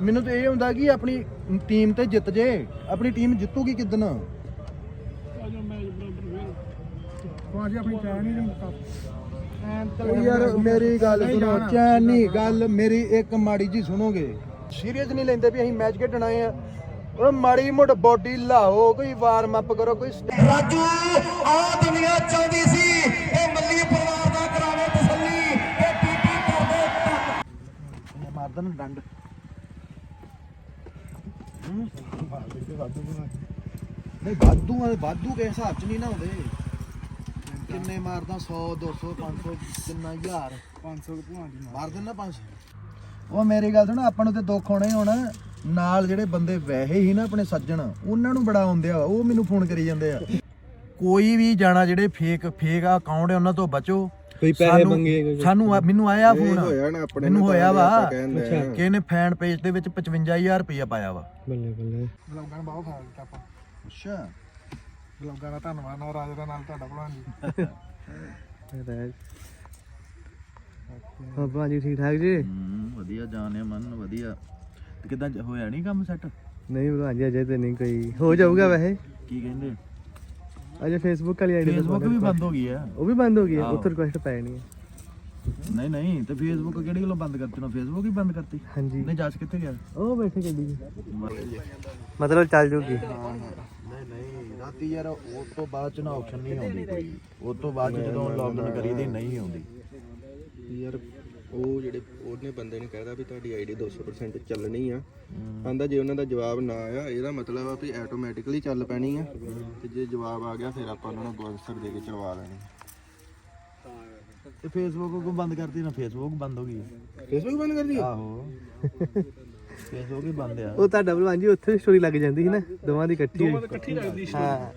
ਮੈਨੂੰ ਤਾਂ ਇਹ ਹੁੰਦਾ ਕਿ ਆਪਣੀ ਟੀਮ ਤੇ ਜਿੱਤ ਜੇ ਆਪਣੀ ਟੀਮ ਜਿੱਤੂਗੀ ਕਿਦਨ ਭਾਜੀ ਆਪਣੀ ਚੈਨ ਹੀ ਨਹੀਂ ਮੁੱਕਾ ਉਹ ਯਾਰ ਮੇਰੀ ਗੱਲ ਸੁਣੋ ਚੈਨ ਨਹੀਂ ਗੱਲ ਮੇਰੀ ਇੱਕ ਮਾੜੀ ਜੀ ਸੁਣੋਗੇ। ਸੀਰੀਅਸ ਨਹੀਂ ਲੈਂਦੇ ਵੀ ਅਸੀਂ ਮੈਚ ਖੇਡਣ ਆਏ ਆ। ਉਹ ਮਾੜੀ ਮੋਟ ਬੋਡੀ ਲਾਓ ਕੋਈ ਵਾਰਮ ਅਪ ਕਰੋ ਕੋਈ ਰਾਜੂ ਆ ਦੁਨੀਆ ਚਾਹੁੰਦੀ ਸੀ ਇਹ ਮੱਲੀ ਪਰਿਵਾਰ ਦਾ ਕਰਾਵੇ ਤਸੱਲੀ ਇਹ ਬੀਬੀ ਕਰਦੇ ਮਾਰ ਦੇਣ ਡੰਡ? ਨਹੀਂ ਵਾਧੂ ਆ ਵਾਧੂ ਕੇ ਹਿਸਾਬ ਚ ਨਹੀਂ ਨਾ ਹੁੰਦੇ ਕਿੰਨੇ ਮਾਰਦਾ? 100 200 500 ਕਿੰਨਾ ਹਜ਼ਾਰ? 500 ਭੂਆ ਦੀ ਮਾਰ। ਦੇਣਾ 500 ਉਹ ਮੇਰੀ ਗੱਲ ਸੁਣ ਆਪਾਂ ਨੂੰ ਤੇ ਦੁੱਖ ਹੋਣਾ ਹੀ ਹੋਣਾ। ਨਾਲ ਜਿਹੜੇ ਬੰਦੇ ਵੈਸੇ ਹੀ ਨਾ ਆਪਣੇ ਸੱਜਣ ਉਹਨਾਂ ਨੂੰ ਬੜਾ ਆਉਂਦੇ ਆ ਉਹ ਮੈਨੂੰ ਫੋਨ ਕਰੀ ਜਾਂਦੇ ਆ। ਕੋਈ ਵੀ ਜਾਣਾ ਜਿਹੜੇ ਫੇਕ ਫੇਕ ਅਕਾਊਂਟ ਹੈ ਉਹਨਾਂ ਤੋਂ ਬਚੋ। ਕੋਈ ਪੈਸੇ ਮੰਗੇ ਸਾਨੂੰ ਆ- ਮੈਨੂੰ ਆਇਆ ਫੋਨ। ਹੋਇਆ ਨਾ ਆਪਣੇ ਮੈਨੂੰ ਹੋਇਆ ਵਾ। ਕਹਿੰਦੇ ਕਿ ਇਹਨੇ ਫੈਨ ਪੇਜ ਦੇ ਵਿੱਚ 55000 ਰੁਪਇਆ ਪਾਇਆ ਵਾ। ਬਲੌਗਾਂ ਨੂੰ ਬਹੁਤ ਫਾਇਦਾ ਦਿੱਤਾ ਆਪਾਂ। ਅੱਛਾ। ਬਲੌਗਾਂ ਦਾ ਧੰਨਵਾਦ ਨਾਲ ਰਾਜ ਦਾ ਨਾਲ ਤੁਹਾਡਾ ਭਲਵਾਨ ਜੀ। ਹਾਂ ਭਾਜੀ ਠੀਕ ਠਾਕ ਜੀ? ਵਧੀਆ ਜਾਣੇ ਮਨ ਵਧੀਆ। ਤੇ ਕਿਦਾਂ ਹੋਇਆ ਨਹੀਂ ਕੰਮ ਸੈੱਟ ਨਹੀਂ ਭਾਜੀ ਅਜੇ ਤੇ ਨਹੀਂ ਕੋਈ। ਹੋ ਜਾਊਗਾ ਵੈਸੇ। ਕੀ ਕਹਿੰਦੇ? ਅਜੇ ਫੇਸਬੁੱਕ ਵਾਲੀ ਆਈਡੀ ਫੇਸਬੁੱਕ ਵੀ ਬੰਦ ਹੋ ਗਈ ਆ ਉਹ ਵੀ ਬੰਦ ਹੋ ਗਈ ਹੈ। ਉੱਥੇ ਰਿਕੁਐਸਟ ਪੈ ਨਹੀਂ ਹੈ। ਨਹੀਂ ਨਹੀਂ ਤੇ ਫੇਸਬੁੱਕ ਕਿਹੜੀ ਗੱਲੋਂ ਬੰਦ ਕਰਤੀ? ਨਾ ਫੇਸਬੁੱਕ ਹੀ ਬੰਦ ਕਰਤੀ? ਹਾਂਜੀ। ਨਹੀਂ ਜੱਜ ਕਿੱਥੇ ਗਿਆ? ਉਹ ਬੈਠੇ ਗੱਡੀ 'ਚ ਮਤਲਬ ਚੱਲ ਜੂਗੀ। ਨਹੀਂ ਨਹੀਂ ਰਾਤੀ ਯਾਰ ਉਸ ਤੋਂ ਬਾਅਦ ਚ ਨਾ ਆਪਸ਼ਨ ਨਹੀਂ ਆਉਂਦੀ ਕੋਈ। ਉਸ ਤੋਂ ਬਾਅਦ ਜਦੋਂ ਲੌਗਇਨ ਕਰੀਦੀ ਨਹੀਂ ਆਉਂਦੀ। ਯਾਰ ਉਹ ਜਿਹੜੇ ਉਹਨੇ ਬੰਦੇ ਨੇ ਕਹਿਦਾ ਵੀ ਤੁਹਾਡੀ ਆਈਡੀ 200% ਚੱਲਣੀ ਆ। ਆਂਦਾ ਜੇ ਉਹਨਾਂ ਦਾ ਜਵਾਬ ਨਾ ਆਇਆ ਇਹਦਾ ਮਤਲਬ ਆ ਵੀ ਆਟੋਮੈਟਿਕਲੀ ਚੱਲ ਪੈਣੀ ਆ। ਤੇ ਜੇ ਜਵਾਬ ਆ ਗਿਆ ਫਿਰ ਆਪਾਂ ਉਹਨਾਂ ਨੂੰ ਆਨਸਰ ਦੇ ਕੇ ਚਲਵਾ ਲੈਣੀ। ਤੇ ਫੇਸਬੁੱਕ ਕੋ ਬੰਦ ਕਰਤੀ ਨਾ ਫੇਸਬੁੱਕ ਬੰਦ ਹੋ ਗਈ। ਫੇਸਬੁੱਕ ਬੰਦ ਕਰ ਦੀ ਆਹੋ। ਫੇਸਬੁੱਕ ਹੀ ਬੰਦ ਆ। ਉਹ ਤੁਹਾਡਾ ਭਲਵਾਨ ਜੀ ਉੱਥੇ ਸਟੋਰੀ ਲੱਗ ਜਾਂਦੀ ਸੀ ਨਾ ਦੋਵਾਂ ਦੀ ਇਕੱਠੀ ਹੋਈ। ਇਕੱਠੀ ਲੱਗਦੀ ਹਾਂ।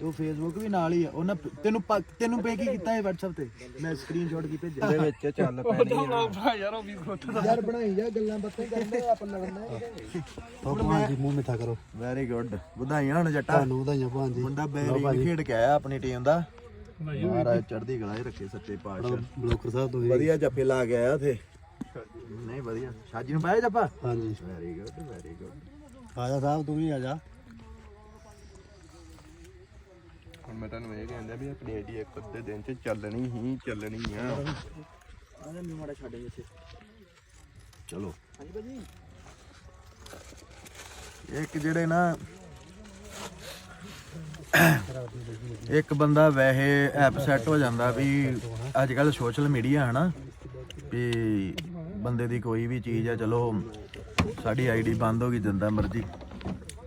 ਤੇ ਉਹ ਫੇਸਬੁੱਕ ਵੀ ਨਾਲ ਹੀ ਆ। ਉਹਨਾਂ ਤੈਨੂੰ ਪਾ- ਤੈਨੂੰ ਪੇ ਕੀ ਕੀਤਾ ਹੈ WhatsApp ਤੇ? ਮੈਂ ਸਕਰੀਨਸ਼ਾਟ ਕੀ ਭੇਜਿਆ। ਦੇ ਵਿੱਚ ਚੱਲ ਪੈਣੀ ਆ। ਯਾਰ ਉਹ ਵੀ ਖੋਤਾ ਯਾਰ ਬਣਾਈ ਜਾ ਗੱਲਾਂ ਬਾਤਾਂ ਕਰਦੇ ਆਪਾਂ ਲੜਨਾ ਭਲਵਾਨ ਜੀ ਮੂੰਹ ਮਿੱਠਾ ਕਰੋ। ਵੈਰੀ ਗੁੱਡ ਵਧਾਈਆਂ ਹੁਣ ਜੱਟਾ। ਤੁਹਾਨੂੰ ਵਧਾਈਆਂ ਭਲਵਾਨ ਜੀ। ਮੁੰਡਾ ਬੈਰਿੰਗ ਖੇਡ ਕੇ ਆਇਆ ਆਪਣੀ ਟੀਮ ਦਾ। ਮਹਾਰਾਜ ਚੜ੍ਹਦੀ ਕਲਾ ਹੀ ਰੱਖੇ ਸੱਚੇ ਪਾਤਸ਼ਾਹ। ਬਲੋਕਰ ਸਾਹਿਬ ਤੋਂ ਵਧੀਆ ਜੱਫੇ ਲਾ ਕੇ ਆਇਆ ਉਥੇ। ਨਹੀਂ ਵਧੀਆ। ਸ਼ਾਜੀ ਨੂੰ ਪਾਇਆ ਜੱਫਾ? ਹਾਂਜੀ। ਵੈਰੀ ਗੁੱਡ ਵੈਰੀ ਗੁੱਡ ਆਜਾ ਸਾਹਿਬ ਤੂੰ ਵੀ ਆਜਾ। ਹੁਣ ਮੈਂ ਤੁਹਾਨੂੰ ਇਹ ਕਹਿੰਦਾ ਵੀ ਆਪਣੀ ਆਈਡੀ ਇੱਕ ਅੱਧੇ ਦਿਨ ਚ ਚੱਲਣੀ ਹੀ ਚੱਲਣੀ ਆ। ਆਜਾ ਮੈਨੂੰ ਮਾੜਾ ਛੱਡ ਇੱਥੇ। ਚਲੋ। ਹਾਂਜੀ ਭਾਜੀ। ਇੱਕ ਜਿਹੜੇ ਨਾ ਇੱਕ ਬੰਦਾ ਵੈਸੇ ਐਪ ਸੈੱਟ ਹੋ ਜਾਂਦਾ ਵੀ ਅੱਜ ਕੱਲ ਸੋਸ਼ਲ ਮੀਡੀਆ ਹਨਾ ਵੀ ਬੰਦੇ ਦੀ ਕੋਈ ਵੀ ਚੀਜ਼ ਆ, ਚਲੋ ਸਾਡੀ ਆਈਡੀ ਬੰਦ ਹੋ ਗਈ, ਜਿੰਦਾ ਮਰਜ਼ੀ।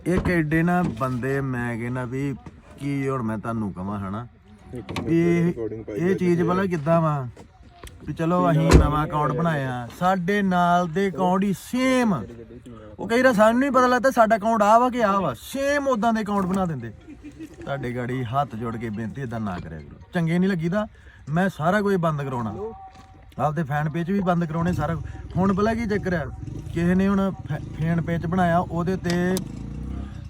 ਇੱਕ ਐਡੇ ਨਾ ਬੰਦੇ ਮੈਂ ਕਹਿੰਦਾ ਵੀ ਕੀ ਹੁਣ ਮੈਂ ਤੁਹਾਨੂੰ ਕਹਾਂ ਹਨਾ? ਵੀ ਇਹ ਚੀਜ਼ ਭਲਾ ਕਿੱਦਾਂ ਵਾ? ਵੀ ਚਲੋ ਅਸੀਂ ਨਵਾਂ ਅਕਾਊਂਟ ਬਣਾਇਆ, ਸਾਡੇ ਨਾਲ ਦੇ ਅਕਾਊਂਟ ਹੀ ਸੇਮ ਉਹ ਕਈ ਵਾਰ ਸਾਨੂੰ ਨਹੀਂ ਪਤਾ ਲੱਗਦਾ ਸਾਡਾ ਅਕਾਊਂਟ ਆ ਵਾ ਕਿ ਆ ਵਾ। ਸੇਮ ਉਦਾਂ ਦੇ ਅਕਾਊਂਟ ਬਣਾ ਦਿੰਦੇ। ਤੁਹਾਡੇ ਗਾੜੀ ਹੱਥ ਜੋੜ ਕੇ ਬੇਨਤੀ ਇਦਾਂ ਨਾ ਕਰਿਆ ਕਰੋ। ਚੰਗੇ ਨਹੀਂ ਲੱਗੀਦਾ, ਮੈਂ ਸਾਰਾ ਕੁਝ ਬੰਦ ਕਰਾਉਣਾ। ਆਪਦੇ ਫੈਨ ਪੇਜ ਵੀ ਬੰਦ ਕਰਾਉਣੇ ਸਾਰਾ। ਹੁਣ ਭਲਾ ਕੀ ਚੱਕਰ ਹੈ? ਕਿਸੇ ਨੇ ਹੁਣ ਫੈਨ ਪੇਜ ਬਣਾਇਆ ਉਹਦੇ ਤੇ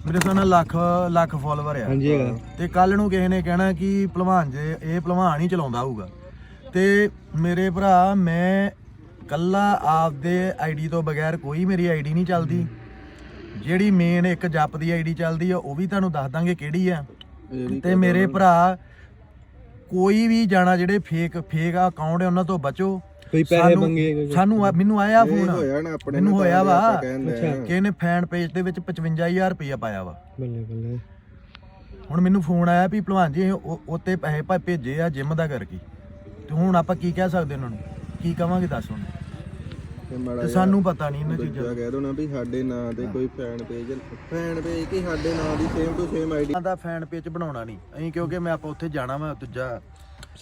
ਮੇਰੇ ਨਾਲ ਲੱਖ ਲੱਖ ਫਾਲੋਅਰ ਆ। ਹਾਂਜੀ ਹੈਗਾ। ਤੇ ਕੱਲ ਨੂੰ ਕਿਸੇ ਨੇ ਕਹਿਣਾ ਕਿ ਭਲਵਾਨ ਜੇ ਇਹ ਭਲਵਾਨ ਹੀ ਚਲਾਉਂਦਾ ਹੋਊਗਾ। ਤੇ ਮੇਰੇ ਭਰਾ ਮੈਂ ਕੱਲਾ ਆਪਦੇ ਆਈਡੀ ਤੋਂ ਬਗੈਰ ਕੋਈ ਮੇਰੀ ਆਈਡੀ ਨਹੀਂ ਚੱਲਦੀ। ਜਿਹੜੀ ਮੇਨ ਇੱਕ ਜੱਪ ਦੀ ਆਈਡੀ ਚੱਲਦੀ ਆ ਉਹ ਵੀ ਤੁਹਾਨੂੰ ਦੱਸ ਦਾਂਗੇ ਕਿਹੜੀ ਆ। ਤੇ ਮੇਰੇ ਭਰਾ ਕੋਈ ਵੀ ਜਾਣਾ ਜਿਹੜੇ ਫੇਕ ਫੇਕ ਅਕਾਊਂਟ ਹੈ ਉਹਨਾਂ ਤੋਂ ਬਚੋ। ਕੋਈ ਪੈਸੇ ਸਾਨੂੰ- ਮੰਗੇ ਸਾਨੂੰ ਮੈਨੂੰ ਆਇਆ ਫੋਨ ਹੋਇਆ ਨਾ ਆਪਣੇ ਮੈਨੂੰ ਹੋਇਆ ਵਾ। ਕਿ ਇਹਨੇ ਫੈਨ ਪੇਜ ਦੇ ਵਿੱਚ 55000 ਰੁਪਇਆ ਪਾਇਆ ਵਾ। ਬੱਲੇ ਬੱਲੇ। ਹੁਣ ਮੈਨੂੰ ਫੋਨ ਆਇਆ ਵੀ ਭਲਵਾਨ ਜੀ ਉਹ- ਉੱਤੇ ਪੈਸੇ ਭੇਜੇ ਆ ਜਿਮ ਦਾ ਕਰਕੇ। ਤੇ ਹੁਣ ਆਪਾਂ ਕੀ ਕਹਿ ਸਕਦੇ ਉਹਨਾਂ ਨੂੰ? ਕੀ ਕਵਾਂਗੇ ਦੱਸ ਹੁਣ? ਤੇ ਮਾੜਾ ਤੇ ਜਿਹਾ ਸਾਨੂੰ ਪਤਾ ਨਹੀਂ ਇਹਨਾਂ ਚੀਜ਼ਾਂ ਦੂਜਾ ਕਹਿ ਦੋ ਨਾ ਵੀ ਸਾਡੇ ਨਾਂ ਤੇ ਕੋਈ ਫੈਨ ਪੇਜ ਫੈਨ ਪੇਜ ਕੀ ਸਾਡੇ ਨਾਂ ਦੀ ਸੇਮ ਟੂ ਸੇਮ ਆਈਡੀ ਦਾ ਫੈਨ ਪੇਜ ਬਣਾਉਣਾ ਨਹੀਂ। ਅਸੀਂ ਕਿਉਂਕਿ ਮੈਂ ਆਪਾਂ ਉੱਥੇ ਜਾਣਾ ਵਾ ਦੂਜਾ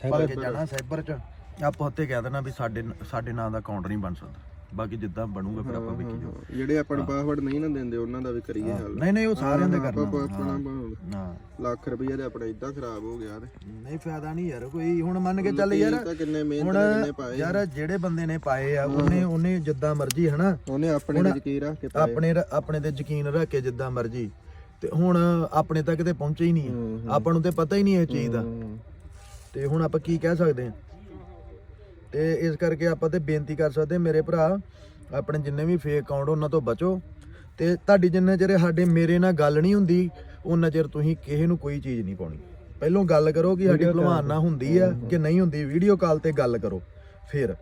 ਕੇ ਜਾਣਾ ਸਾਈਬਰ ਚ। ਆਪਾਂ ਉੱਥੇ ਕਹਿ ਦੇਣਾ ਵੀ ਸਾਡੇ ਸਾਡੇ ਨਾਂ ਦਾ ਅਕਾਊਂਟ ਨਹੀਂ ਬਣ ਸਕਦਾ। ਬਾਕੀ ਜਿੱਦਾਂ ਬਣੂਗਾ ਫਿਰ ਆਪਾਂ ਵੇਖੀ ਜਾਓ ਜਿਹੜੇ ਆਪਾਂ ਨੂੰ ਪਾਸਵਰਡ ਨਹੀਂ ਨਾ ਦਿੰਦੇ ਉਹਨਾਂ ਦਾ ਵੀ ਕਰੀਏ ਹੱਲ। ਨਹੀਂ ਨਹੀਂ ਉਹ ਸਾਰਿਆਂ ਦੇ ਆਪਾਂ ਕਰਨਾ। ਆਪਣਾ ਭਾਵੇਂ ਹਾਂ। ਲੱਖ ਰੁਪਈਆ ਤੇ ਆਪਣਾ ਇਦਾਂ ਖਰਾਬ ਹੋ ਗਿਆ ਤੇ। ਨਹੀਂ ਫਾਇਦਾ ਨਹੀਂ ਯਾਰ ਕੋਈ ਹੁਣ ਮੰਨ ਕੇ ਚੱਲ ਯਾਰ ਕਿੰਨੇ ਮਿਹਨਤ ਕਿੰਨੇ ਪਾਏ। ਯਾਰ ਜਿਹੜੇ ਬੰਦੇ ਨੇ ਪਾਏ ਆ ਉਹਨੇ ਉਹਨੇ ਜਿੱਦਾਂ ਮਰਜ਼ੀ ਹਨਾ? ਉਹਨੇ ਆਪਣੇ ਤੇ ਯਕੀਨ ਰੱਖ ਕੇ ਪਾਏ। ਆਪਣੇ ਆਪਣੇ ਤੇ ਯਕੀਨ ਰੱਖ ਕੇ ਜਿੱਦਾਂ ਮਰਜ਼ੀ। ਤੇ ਹੁਣ ਆਪਣੇ ਤੱਕ ਤੇ ਪਹੁੰਚੇ ਹੀ ਨਹੀਂ ਆ। ਆਪਾਂ ਨੂੰ ਤੇ ਪਤਾ ਹੀ ਨਹੀਂ ਇਹ ਚੀਜ਼ ਦਾ। ਤੇ ਹੁਣ ਆਪਾਂ ਕੀ ਕਹਿ ਸਕਦੇ ਹਾਂ ਤੇ ਇਸ ਕਰਕੇ ਆਪਾਂ ਤੇ ਬੇਨਤੀ ਕਰ ਸਕਦੇ ਮੇਰੇ ਭਰਾ ਆਪਣੇ ਜਿੰਨੇ ਵੀ ਫੇਕ ਅਕਾਊਂਟ ਉਹਨਾਂ ਤੋਂ ਬਚੋ। ਤੇ ਤੁਹਾਡੀ ਜਿੰਨਾ ਚਿਰ ਸਾਡੇ ਮੇਰੇ ਨਾਲ ਗੱਲ ਨਹੀਂ ਹੁੰਦੀ ਉਹਨਾਂ ਚਿਰ ਤੁਸੀਂ ਕਿਸੇ ਨੂੰ ਕੋਈ ਚੀਜ਼ ਨਹੀਂ ਪਾਉਣੀ। ਪਹਿਲੋਂ ਗੱਲ ਕਰੋ ਕਿ ਸਾਡੀ ਭਲਵਾਨ ਨਾਲ ਹੁੰਦੀ ਆ ਕਿ ਨਹੀਂ ਹੁੰਦੀ ਵੀਡੀਓ ਕਾਲ ਤੇ ਗੱਲ ਕਰੋ ਫਿਰ।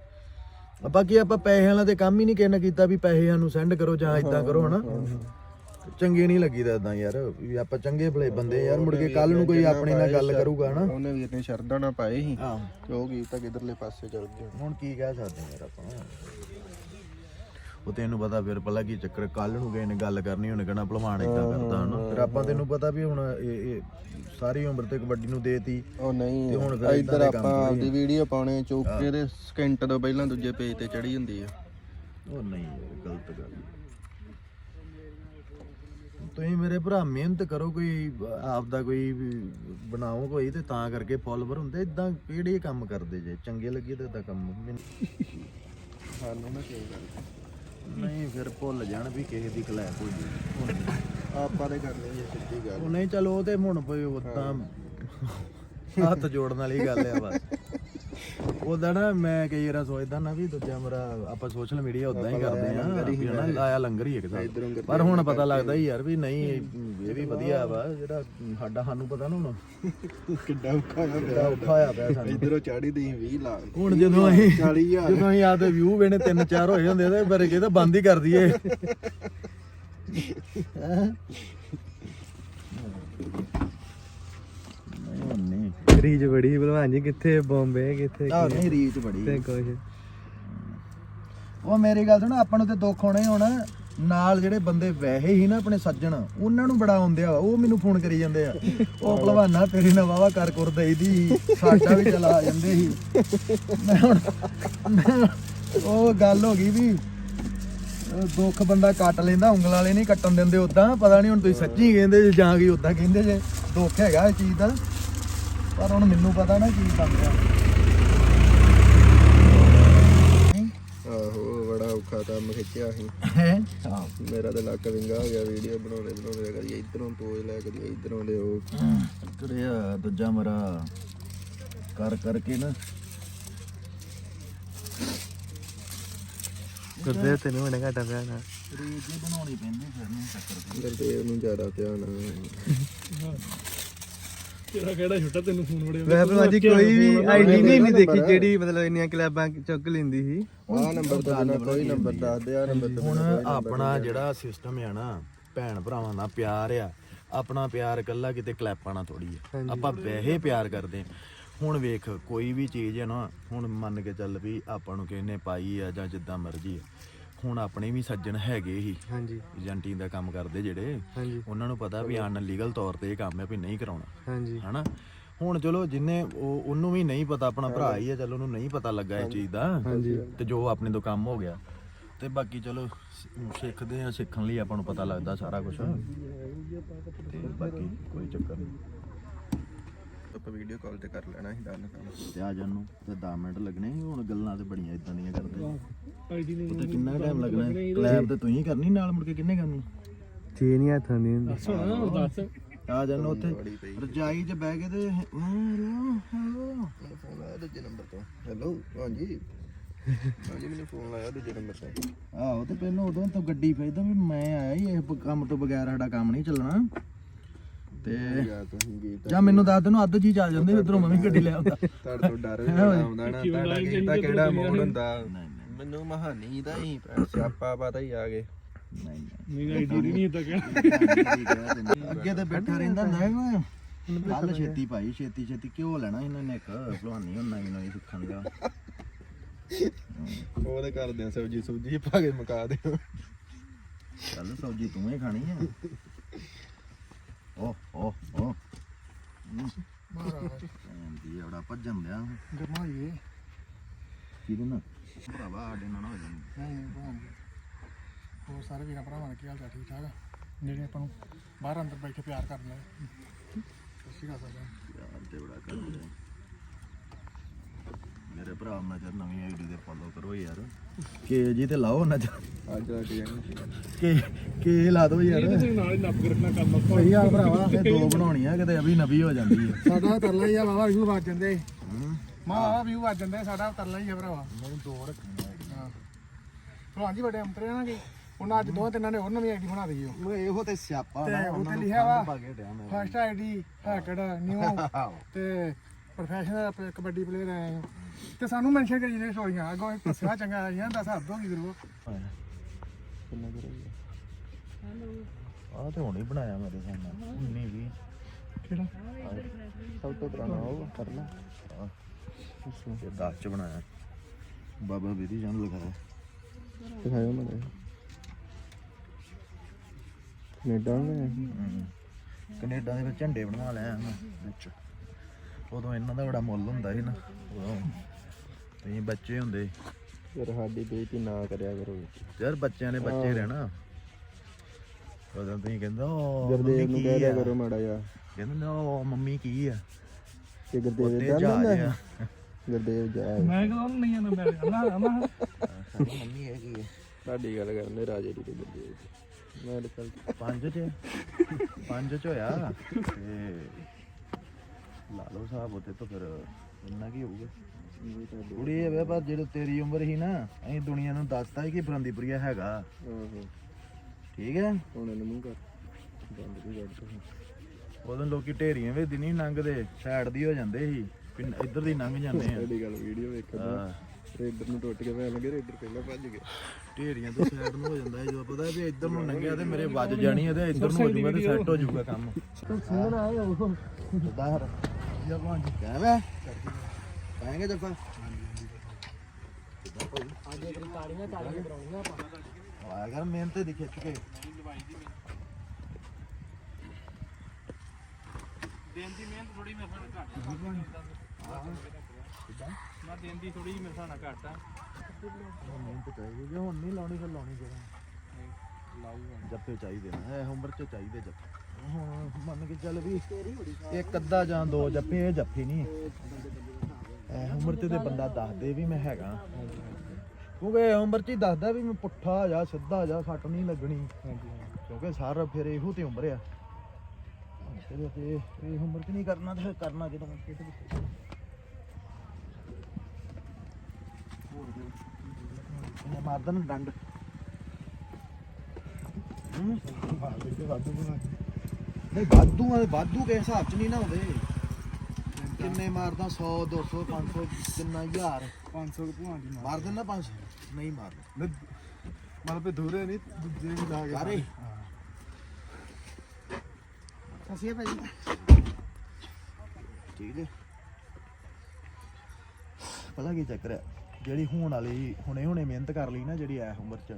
ਬਾਕੀ ਆਪਾਂ ਪੈਸੇ ਵਾਲਾ ਤੇ ਕੰਮ ਹੀ ਨਹੀਂ ਕਿਸੇ ਨੇ ਕੀਤਾ ਵੀ ਪੈਸੇ ਸਾਨੂੰ ਸੈਂਡ ਕਰੋ ਜਾਂ ਇਦਾਂ ਕਰੋ ਹਨਾ? ਚੰਗੇ ਨਹੀਂ ਲੱਗੀਦਾ ਇਦਾਂ ਯਾਰ ਵੀ ਆਪਾਂ ਚੰਗੇ ਭਲੇ ਬੰਦੇ ਯਾਰ ਮੁੜ ਕੇ ਕੱਲ ਨੂੰ ਕੋਈ ਆਪਣੇ ਨਾਲ ਗੱਲ ਕਰੂਗਾ ਹਨਾ? ਉਹਨੇ ਵੀਰ ਨੇ ਸ਼ਰਧਾ ਨਾ ਪਾਏ ਸੀ ਆਹ ਤੇ ਉਹ ਕੀ ਤਾਂ ਕਿਧਰਲੇ ਪਾਸੇ ਚਲ ਗਿਆ ਹੁਣ ਕੀ ਕਹਿ ਸਕਦੇ ਯਾਰ ਆਪਾਂ? ਉਹ ਤੈਨੂੰ ਪਤਾ ਫਿਰ ਪਹਿਲਾਂ ਕੀ ਚੱਕਰ ਕੱਲ ਨੂੰ ਗਏ ਨੇ ਗੱਲ ਕਰਨੀ ਉਹਨੇ ਕਹਿਣਾ ਭਲਵਾਨ ਇਦਾਂ ਕਰਦਾ ਹਨਾ? ਫਿਰ ਆਪਾਂ ਤੈਨੂੰ ਪਤਾ ਵੀ ਹੁਣ ਇਹ ਇਹ ਸਾਰੀ ਉਮਰ ਤੇ ਕਬੱਡੀ ਨੂੰ ਦੇਤੀ ਉਹ ਨਹੀਂ ਤੇ ਹੁਣ ਫਿਰ ਇੱਧਰ ਦੇ ਕੰਮ ਆਪਾਂ ਥੋੜ੍ਹੀ ਆਪਦੀ ਵੀਡੀਓ ਪਾਉਣੇ ਚੁੱਕ ਤੇ ਸਕਿੰਟ ਤੋਂ ਪਹਿਲਾਂ ਦੂਜੇ ਪੇਜ ਤੇ ਚੜੀ ਹੁੰਦੀ ਆ। ਉਹ ਨਹੀਂ ਯਾਰ ਗਲਤ ਗੱਲ ਤੁਸੀਂ ਮੇਰੇ ਭਰਾ ਮਿਹਨਤ ਕਰੋ ਕੋਈ ਆਪ ਦਾ ਕੋਈ ਬਣਾਓ ਕੋਈ ਤੇ ਤਾਂ ਕਰਕੇ ਫਾਲੋਅਰ ਹੁੰਦੇ ਇਦਾਂ ਕਿਹੜੇ ਕੰਮ ਕਰਦੇ ਜੇ? ਚੰਗੇ ਲੱਗੇ ਤੇ ਇਦਾਂ ਕੰਮ ਮੈਨੂੰ- ਸਾਨੂੰ ਨਾ ਕਿਉਂ ਕਰ ਨਹੀਂ ਫਿਰ ਭੁੱਲ ਜਾਣ ਵੀ ਕਿਸੇ ਦੀ ਕਲੈਪ ਹੋ ਜੀ ਆਪਾਂ ਤੇ ਕਰ ਲਈ ਸਿੱਧੀ ਗੱਲ। ਉਹ ਨਹੀਂ ਚਲੋ ਉਹ ਤੇ ਹੁਣ ਕੋਈ ਉਦਾਂ ਹੱਥ ਜੋੜਨ ਵਾਲੀ ਗੱਲ ਆ ਬਸ। ਉਹਦਾ ਨਾ ਮੈਂ ਕਈ ਵਾਰ ਸੋਚਦਾ ਨਾ ਵੀ ਦੂਜਾ ਮੇਰਾ ਆਪਾਂ ਸੋਸ਼ਲ ਮੀਡੀਆ ਉਦਾਂ ਹੀ ਕਰਦੇ ਆ ਵੀ ਹਨਾ ਲਾਇਆ। ਲੰਗਰ ਹੀ ਇੱਕ ਪਰ ਹੁਣ ਪਤਾ ਲੱਗਦਾ ਹੀ ਯਾਰ ਵੀ ਨਹੀਂ ਇਹ ਇਹ ਵੀ ਵਧੀਆ ਵਾ ਜਿਹੜਾ ਸਾਡਾ ਸਾਨੂੰ ਪਤਾ ਨਾ ਹੁਣ। ਕਿੱਡਾ ਔਖਾ ਹੋਇਆ ਕਿੰਨਾ ਔਖਾ ਹੋਇਆ ਪਿਆ ਸਾਨੂੰ। ਇਧਰੋਂ ਚਾੜੀ ਦੀ 20 ਲੱਖ। ਹੁਣ ਜਦੋਂ ਅਸੀਂ 40000 ਜਦੋਂ ਅਸੀਂ ਆਦੇ ਵਿਊ ਵੇਣੇ ਤਿੰਨ ਚਾਰ ਹੋਏ ਹੁੰਦੇ ਤੇ ਪਰ ਇਹ ਤਾਂ ਬੰਦ ਹੀ ਕਰ ਦਈਏ ਹੈਂ? ਨਹੀਂ ਹੁਣ ਨਹੀਂ ਰੀਜ ਬੜੀ ਭਲਵਾਨ ਜੀ ਕਿੱਥੇ ਬੰਬੇ ਕਿੱਥੇ ਆਹ ਨਹੀਂ ਰੀਚ ਬੜੀ ਤੇ ਕੁਝ ਉਹ ਮੇਰੀ ਗੱਲ ਸੁਣ ਆਪਾਂ ਨੂੰ ਤੇ ਦੁੱਖ ਹੋਣਾ ਹੀ ਹੋਣਾ। ਨਾਲ ਜਿਹੜੇ ਬੰਦੇ ਵੈਸੇ ਹੀ ਨਾ ਆਪਣੇ ਸੱਜਣ ਉਹਨਾਂ ਨੂੰ ਬੜਾ ਆਉਂਦੇ ਆ ਉਹ ਮੈਨੂੰ ਫੋਨ ਕਰੀ ਜਾਂਦੇ ਆ। ਉਹ ਭਲਵਾਨਾ ਤੇਰੀ ਨਾ ਵਾਵਾ ਕਰ ਕਰ ਦਈਦੀ ਸਾਡਾ ਵੀ ਚਲਾ ਜਾਂਦੇ ਸੀ। ਮੈਂ ਹੁਣ ਮੈਂ- ਉਹ ਗੱਲ ਹੋ ਗਈ ਵੀ ਅਹ ਦੁੱਖ ਬੰਦਾ ਕੱਟ ਲੈਂਦਾ ਉਂਗਲ ਵਾਲੇ ਨਹੀਂ ਕੱਟਣ ਦਿੰਦੇ ਉਦਾਂ ਪਤਾ ਨਹੀਂ ਹੁਣ ਤੁਸੀਂ ਸੱਚੀ ਕਹਿੰਦੇ ਜੇ ਜਾਂ ਕੀ ਉਦਾਂ ਕਹਿੰਦੇ ਜੇ। ਦੁੱਖ ਹੈਗਾ ਇਸ ਚੀਜ਼ ਦਾ। ਪਰ ਹੁਣ ਮੈਨੂੰ ਪਤਾ ਨਾ ਕੀ ਬਣ ਰਿਹਾ। ਆਹੋ ਬੜਾ ਔਖਾ ਕੰਮ ਖਿੱਚਿਆ ਸੀ। ਹੈ? ਹਾਂ। ਮੇਰਾ ਤੇ ਲੱਕ ਵਿੰਗਾ ਹੋ ਗਿਆ ਵੀਡੀਓ ਬਣਾਉਂਦੇ ਬਣਾਉਂਦੇ ਕਦੀ ਇਧਰੋਂ ਤੋਜ ਲੈ ਕਦੀ ਇਧਰੋਂ ਦੇ ਉਹ ਕਰਿਆ ਦੂਜਾ ਮਰਾ ਕਰ ਕਰਕੇ ਨਾ। ਗੁਰਦੇ ਤੈਨੂੰ ਹੁਣ ਘਾਟਾ ਪਿਆ ਨਾ। ਰੀਜ ਬਣਾਉਣੀ ਪੈਂਦੀ ਫਿਰ ਨਹੀਂ ਚੱਕਰ ਗੁਰਦੇਵ ਨੂੰ ਜ਼ਿਆਦਾ ਧਿਆਨ ਆ। ਤੇਰਾ ਕਿਹੜਾ ਛੋਟਾ ਤੈਨੂੰ ਫੋਨ ਬੜੇ ਵੈਸੇ ਭਲਵਾਨ ਜੀ ਕੋਈ ਵੀ ਆਈਡੀ ਨਹੀਂ ਨਹੀਂ ਦੇਖੀ ਜਿਹੜੀ ਮਤਲਬ ਇੰਨੀਆਂ ਕਲੈਬਾਂ ਚੁੱਕ ਲੈਂਦੀ ਸੀ। ਆਹ ਨੰਬਰ ਤੋਂ ਬਿਨਾ ਕੋਈ ਨੰਬਰ ਦੱਸ ਦੇ ਆ ਨੰਬਰ ਤੋਂ ਹੁਣ ਆਪਣਾ ਜਿਹੜਾ ਸਿਸਟਮ ਆ ਨਾ ਭੈਣ ਭਰਾਵਾਂ ਦਾ ਪਿਆਰ ਆ ਆਪਣਾ ਪਿਆਰ ਇਕੱਲਾ ਕਿਤੇ ਕਲੈਪਾਂ ਨਾਲ ਥੋੜੀ ਆ। ਆਪਾਂ ਵੈਸੇ ਪਿਆਰ ਕਰਦੇ ਹਾਂ। ਹੁਣ ਵੇਖ ਕੋਈ ਵੀ ਚੀਜ਼ ਹੈ ਨਾ ਹੁਣ ਮੰਨ ਕੇ ਚੱਲ ਵੀ ਆਪਾਂ ਨੂੰ ਕਿਸੇ ਨੇ ਪਾਈ ਆ ਜਾਂ ਜਿੱਦਾਂ ਮਰਜ਼ੀ ਆ। ਹੁਣ ਆਪਣੇ ਵੀ ਸੱਜਣ ਹੈਗੇ ਹੀ। ਹਾਂਜੀ। ਏਜੰਟੀ ਦਾ ਕੰਮ ਕਰਦੇ ਜਿਹੜੇ। ਹਾਂਜੀ। ਉਹਨਾਂ ਨੂੰ ਪਤਾ ਵੀ ਅਨਲੀਗਲ ਤੌਰ ਤੇ ਇਹ ਕੰਮ ਹੈ ਵੀ ਨਹੀਂ ਕਰਾਉਣਾ। ਹਾਂਜੀ। ਹਨਾ? ਹੁਣ ਚਲੋ ਜਿੰਨੇ ਉਹ ਉਹਨੂੰ ਵੀ ਨਹੀਂ ਪਤਾ ਆਪਣਾ ਭਰਾ ਹੀ ਆ ਚਲੋ ਉਹਨੂੰ ਨਹੀਂ ਪਤਾ ਲੱਗਾ ਇਸ ਚੀਜ਼ ਦਾ। ਹਾਂਜੀ। ਤੇ ਜੋ ਆਪਣੇ ਤੋਂ ਕੰਮ ਹੋ ਗਿਆ। ਤੇ ਬਾਕੀ ਚਲੋ ਸਿੱਖਦੇ ਆ ਸਿੱਖਣ ਲਈ ਆਪਾਂ ਨੂੰ ਪਤਾ ਲੱਗਦਾ ਸਾਰਾ ਕੁਝ ਤੇ ਬਾਕੀ ਕੋਈ ਚੱਕਰ ਨਹੀਂ। ਆਪਾਂ ਵੀਡੀਓ ਕਾਲ ਤੇ ਕਰ ਲੈਣਾ ਸੀ ਡਨ ਕੰਮ ਤੇ ਆ ਜਾਣ ਨੂੰ ਤੇ 10 ਮਿੰਟ ਲੱਗਣੇ ਸੀ, ਹੁਣ ਗੱਲਾਂ ਤੇ ਬੜੀਆਂ ਇਦਾਂ ਦੀਆਂ ਕਰਦੇ ਆਈਡੀ ਨੂੰ ਤੇ ਕਿੰਨਾ ਟਾਈਮ ਲੱਗਣਾ ਕਲੈਬ ਤੇ ਤੂੰ ਹੀ ਕਰਨੀ ਨਾਲ ਮੁੜ ਕੇ ਕਿੰਨੇ ਕਰਨੀ? ਛੇ ਨਹੀਂ ਹੱਥਾਂ ਦੀ ਹੁਣ ਦੱਸ। ਆ ਜਾਣ ਨੂੰ ਉੱਥੇ ਰਜਾਈ 'ਚ ਬਹਿ ਕੇ ਤੇ ਹੈਲੋ ਫੋਨ ਆਇਆ ਦੂਜੇ ਨੰਬਰ ਤੋਂ। ਹੈਲੋ ਹਾਂਜੀ। ਹਾਂਜੀ ਮੈਨੂੰ ਫੋਨ ਆਇਆ ਦੂਜੇ ਨੰਬਰ ਤੋਂ। ਆਹੋ ਤੇ ਪਹਿਲਾਂ ਉਦੋਂ ਤਾਂ ਗੱਡੀ ਫੇਰਦਾ ਵੀ ਮੈਂ ਆਇਆ ਹੀ ਇਹ ਕੰਮ ਤੋਂ ਬਗੈਰ ਸਾਡਾ ਕੰਮ ਨਹੀਂ ਚੱਲਣਾ। ਤੇ ਯਾਰ ਤੁਸੀਂ ਕੀ ਜਾਂ ਮੈਨੂੰ ਦੱਸ ਤੈਨੂੰ ਅੱਧ ਜੀ ਚੱਲ ਜਾਂਦੇ ਉਧਰੋਂ ਮੈਂ ਵੀ ਗੱਡੀ ਲੈ ਆਉਂਦਾ। ਤੁਹਾਡੇ ਤੋਂ ਡਰ ਵੀ ਬੜਾ ਆਉਂਦਾ ਨਾ ਤੁਹਾਡਾ ਕੀਤਾ ਕਿਹੜਾ ਮੋੜ ਹੁੰਦਾ? ਮੈਨੂੰ ਮਹਾਨੀ ਦਾ ਹੀ ਸਿਆਪਾ ਪਤਾ ਹੀ ਆ ਗਏ। ਨਹੀਂ ਮੇਰੀ ਆਈਡੀ ਨਹੀਂ ਇਦਾਂ ਕਹਿਣਾ ਅੱਗੇ ਤੇ ਬੈਠਾ ਰਹਿੰਦਾ ਹੁੰਦਾ ਹੈ ਕੱਲ ਛੇਤੀ ਭਾਈ ਛੇਤੀ ਛੇਤੀ ਕਿਉਂ ਲੈਣਾ ਇਹਨਾਂ ਨੇ ਇੱਕ ਭਲਵਾਨੀ ਹੁਣ ਨਵੀਂ ਨਵੀਂ ਸਿੱਖਣ ਦਾ। ਉਹਦੇ ਕਰਦੇ ਆ ਸਬਜੀ ਸੁਬਜੀ ਪਾ ਕੇ ਮੁਕਾ ਦਿਓ। ਚੱਲ ਸਬਜੀ ਤੂੰ ਹੀ ਖਾਣੀ ਆ। ਓ ਓ ਓ। ਮਹਾਰਾਜ। ਦੀ ਬੜਾ ਭੱਜਣ ਦਿਆ ਗਰਮਾਈਏ। ਕਿਹਦੇ? ਨਾਲ ਭਰਾਵਾ ਸਾਡੇ ਨਾਲ ਨਾ ਹੋ ਜਾਣੀ। ਨਹੀਂ ਭਾਂ ਹੋਰ ਸਾਰੇ ਵੀਰਾਂ ਭਰਾਵਾਂ ਦਾ ਕੀ ਹਾਲ ਚਾਲ ਠੀਕ ਠਾਕ ਆ? ਜਿਹੜੇ ਆਪਾਂ ਨੂੰ ਬਾਹਰ ਅੰਦਰ ਬੈਠੇ ਪਿਆਰ ਕਰਦੇ ਨੇ ਸਤਿ ਸ਼੍ਰੀ ਅਕਾਲ ਸਾਰਿਆਂ ਯਾਰ ਤੇ ਬੜਾ ਕਰਦੇ ਆ। ਮੇਰੇ ਭਰਾ ਨਜ਼ਰ ਨਵੀਂ ਆਈਡੀ ਤੇ ਫੋਲੋ ਕਰੋ ਯਾਰ। ਕੇ ਜੀ ਤੇ ਲਾਓ ਨਜ਼ਰ ਅੱਜ ਆ ਕੇ ਕੇ ਕੇ ਲਾ ਦੋ ਯਾਰ। ਨੂੰ ਨਾਲ ਹੀ ਨੱਪ ਕੇ ਰੱਖਣਾ ਕੰਮ ਆਪਾਂ। ਸਹੀ ਆ ਭਰਾਵਾ ਇਹ ਦੋ ਬਣਾਉਣੀਆਂ ਕਿਤੇ ਅਭੀ ਨਵੀ ਹੋ ਜਾਂਦੀ ਹੈ ਸਾਡਾ ਤਰਲਾ ਹੀ ਆ ਵਾਵਾ ਵਿਊ ਵੱਜ ਜਾਂਦੇ। ਹੂੰ। ਮਾਂ ਵਾਵਾ ਵਿਊ ਵੱਜ ਜਾਂਦੇ ਸਾਡਾ ਤਰਲਾ ਹੀ ਆ ਭਰਾਵਾ। ਮੈਨੂੰ ਦੋ ਰੱਖਣੀਆਂ ਹਾਂ। ਭਲਵਾਨ ਜੀ ਵੱਡੇ ਅੰਤਰੇ ਨਾ ਕਿ ਉਹਨਾਂ ਅੱਜ ਦੋ ਤਿੰਨਾਂ ਨੇ ਹੋਰ ਨਵੀਂ ਆਈਡੀ ਬਣਾ ਦਈ ਉਹ ਉਹ ਇਹੋ ਤੇ ਸਿਆਪਾ ਤੇ ਉੱਤੇ ਲਿਖਿਆ ਵਾ ਫਸਟ ਆਈਡੀ ਹੈਕਡ ਨਿਊ ਤੇ ਪ੍ਰੋਫੈਸ਼ਨਲ ਕਬੱਡੀ ਪਲੇਅਰ ਆਏ। ਤੇ ਸਾਨੂੰ ਮੈਂਸ਼ਨ ਕਰੀ ਨੇ ਸਟੋਰੀਆਂ ਅੱਗੋਂ ਦੱਸਿਆ ਚੰਗਾ ਆਈਆਂ ਦੱਸ ਹੱਦ ਹੋ। ਗਈ ਗੁਰੂ ਆ ਤੇ ਹੁਣ ਹੀ ਬਣਾਇਆ ਮੇਰੇ ਸਾਹਮਣੇ 19 20 ਕਿਹੜਾ? ਸਭ ਤੋਂ ਪੁਰਾਣਾ ਉਹ ਕਰਨਾ। ਇਹ 10 ਚ ਬਣਾਇਆ। ਬਾਬਾ ਵਿਧੀ ਜਨ ਲਿਖਾਇਆ। ਦਿਖਾਇਓ ਮੈਨੂੰ। ਕੈਨੇਡਾ ਨੇ। ਕੈਨੇਡਾ ਦੇ ਵਿੱਚ ਝੰਡੇ ਬਣਵਾ ਲਿਆ ਮੈਂ ਵਿੱਚ। ਉਦੋਂ ਇਹਨਾਂ ਦਾ ਬੜਾ ਮੁੱਲ ਹੁੰਦਾ ਸੀ ਨਾ। ਉਦੋਂ ਤੁਸੀਂ ਬੱਚੇ ਹੁੰਦੇ ਯਾਰ ਸਾਡੀ ਬੇਇੱਜ਼ਤੀ ਨਾ ਕਰਿਆ ਕਰੋ ਯਾਰ ਬੱਚਿਆਂ ਨੇ ਬੱਚੇ ਰਹਿਣਾ। ਉਦੋਂ ਤੁਸੀਂ ਕਹਿੰਦਾ ਉਹ ਗੁਰਦੇਵ ਮੰਮੀ ਨੂੰ ਕੀ ਕਹਿ ਦਿਆ ਆ? ਕਰੋ ਮਾੜਾ ਜਿਹਾ। ਕਹਿੰਦੇ ਨਾ ਉਹ ਮੰਮੀ ਕੀ ਆ? ਕਿ ਗੁਰਦੇਵ ਉੱਤੇ ਦਾ ਜਹਾਜ਼ ਹੁੰਦਾ ਆ ਹੈ। ਗੁਰਦੇਵ ਜਾ ਮੈਂ ਕਹਿੰਦਾ ਨਹੀਂ ਆਂਦਾ ਮੈਂ ਸਾਡੀ ਮੰਮੀ ਹੈਗੀ ਆ। ਸਾਡੀ ਗੱਲ ਕਰਨੇ ਰਾਜੇ ਦੀ ਤੇ ਗੁਰਦੇਵ ਦੀ। ਮੈਂ ਤਾਂ ਚੱਲ ਪੰਜ ਚ ਪੰਜ ਚ ਹੋਇਆ। ਤੇ ਲਾ ਲਓ ਸਾਹਿਬ ਉਤੇ ਤਾਂ ਫਿਰ ਇੰਨਾ ਕੀ ਹੋਊਗਾ? ਕੁੜੀ ਇਹ ਵੇ ਪਰ ਜਦੋਂ ਤੇਰੀ ਉਮਰ ਸੀ ਨਾ ਅਸੀਂ ਦੁਨੀਆ ਨੂੰ ਦੱਸਤਾ ਸੀ ਕਿ ਬਰੰਦੀਪੁਰੀਆ ਹੈਗਾ। ਠੀਕ ਹੈ? ਹੁਣ ਇਹਨੂੰ ਮੂੰਹ ਕਰ। ਬੰਦ ਵੀ ਕਰ ਦੋ। ਉਦੋਂ ਲੋਕੀ ਢੇਰੀਆਂ ਵਿੱਚ ਦੀ ਨਹੀਂ ਲੰਘਦੇ ਸਾਈਡ ਦੀ ਹੋ ਜਾਂਦੇ ਸੀ ਵੀ ਇੱਧਰ ਦੀ ਲੰਘ ਜਾਂਦੇ ਆ। ਸਾਡੀ ਗੱਲ ਵੀਡੀਓ ਵੇਖਦਾ ਹਾਂ, ਰੇਡਰ ਨੂੰ ਟੁੱਟ ਕੇ ਪੈਣ ਲੱਗੇ ਰੇਡਰ ਪਹਿਲਾਂ ਭੱਜ ਗਿਆ ਢੇਰੀਆਂ ਤੋਂ ਸਾਈਡ ਨੂੰ ਹੋ ਜਾਂਦਾ ਹੈ ਜਦੋਂ ਪਤਾ ਵੀ ਇੱਧਰ ਨੂੰ ਲੰਘਿਆ ਤੇ ਮੇਰੇ ਵੱਜ ਜਾਣੀ ਹੈ ਤੇ ਇੱਧਰ ਨੂੰ ਹੋ ਜਾਊਗਾ ਤੇ ਸੈੱਟ ਹੋ ਜਾਊਗਾ ਕੰਮ। ਸੁਣ ਆਏ ਉਹ ਦਾਹਰ ਜਪਾਂ ਜੀ ਕਹਿਵੇਂ ਪਾਏਂਗੇ ਜਪਾਂ ਅੱਜ ਇੱਕ ਤਾੜੀਆਂ ਤਾੜੀਆਂ ਕਰਾਉਣੀਆਂ ਆਪਾਂ ਆਇਆ ਕਰ ਮਿਹਨਤ ਦੀ ਖਿੱਚ ਕੇ। ਦਿਨ ਦੀ ਮਿਹਨਤ ਥੋੜੀ ਮੇਰੇ ਨਾਲ ਘੱਟ ਮੈਂ ਦਿਨ ਦੀ ਥੋੜੀ ਮੇਰੇ ਨਾਲ ਘੱਟ ਆ। ਮਿਹਨਤ ਚਾਹੀਦੀ ਜੇ ਹੁਣ ਨਹੀਂ ਲਾਉਣੀ ਫਿਰ ਲਾਉਣੀ ਕਿਹੜਾ ਜੱਫੇ ਚਾਹੀਦੇ ਨੇ ਇਹ ਉਮਰ ਚ ਚਾਹੀਦੇ ਜੱਫੇ। ਹੁਣ ਮੰਨ ਕੇ ਚੱਲ ਵੀ ਇੱਕ ਅੱਧਾ ਜਾਂ ਦੋ ਜੱਫੇ ਇਹ ਜੱਫੇ ਨਹੀਂ ਉਮਰ ਚ ਤੇ ਬੰਦਾ ਦੱਸਦੇ ਵੀ ਮੈਂ ਹੈਗਾ। ਕਿਉਂਕਿ ਇਹ ਉਮਰ ਚ ਹੀ ਦੱਸਦਾ ਵੀ ਮੈਂ ਪੁੱਠਾ ਜਾ, ਸਿੱਧਾ ਜਾ, ਸੱਟ ਨਹੀਂ ਲੱਗਣੀ। ਕਿਉਂਕਿ ਸਰ ਫਿਰ ਇਹੋ ਤੇ ਉਮਰ ਆ। ਤੇ ਤੇ ਇਹ ਉਮਰ ਚ ਨਹੀਂ ਕਰਨਾ ਤੇ ਫਿਰ ਕਰਨਾ ਕਿਦੋਂ ਇਹਨੇ ਮਾਰਦਾ ਨਾ ਡੰਡ। ਹੂੰ? ਨਹੀਂ, ਵਾਧੂ ਆ, ਵਾਧੂ ਕੇ ਹਿਸਾਬ ਚ ਨਹੀਂ ਨਾ ਹੁੰਦੇ ਕਿੰਨੇ ਮਾਰਦਾ? 100 200 500 ਕਿੰਨਾ? ਹਜ਼ਾਰ। 500 ਦੇ ਭੂਆਂ ਦੀ ਮਾਰ। ਦਿੰਦਾ 500 ਨਹੀਂ ਮਾਰਦਾ ਮਤਲਬ ਵੀ ਦੂਰੇ ਨਹੀਂ ਦੂਜੇ ਵੀ ਲਾ ਸਾਰੇ? ਅਸੀਂ ਭਾਈ। ਠੀਕ ਜੀ ਪਤਾ ਕੀ ਚੱਕਰ ਹੈ? ਜਿਹੜੀ ਹੁਣ ਵਾਲੀ ਹੁਣੇ ਹੁਣੇ ਮਿਹਨਤ ਕਰ ਲਈ ਨਾ ਜਿਹੜੀ ਐ ਉਮਰ ਚ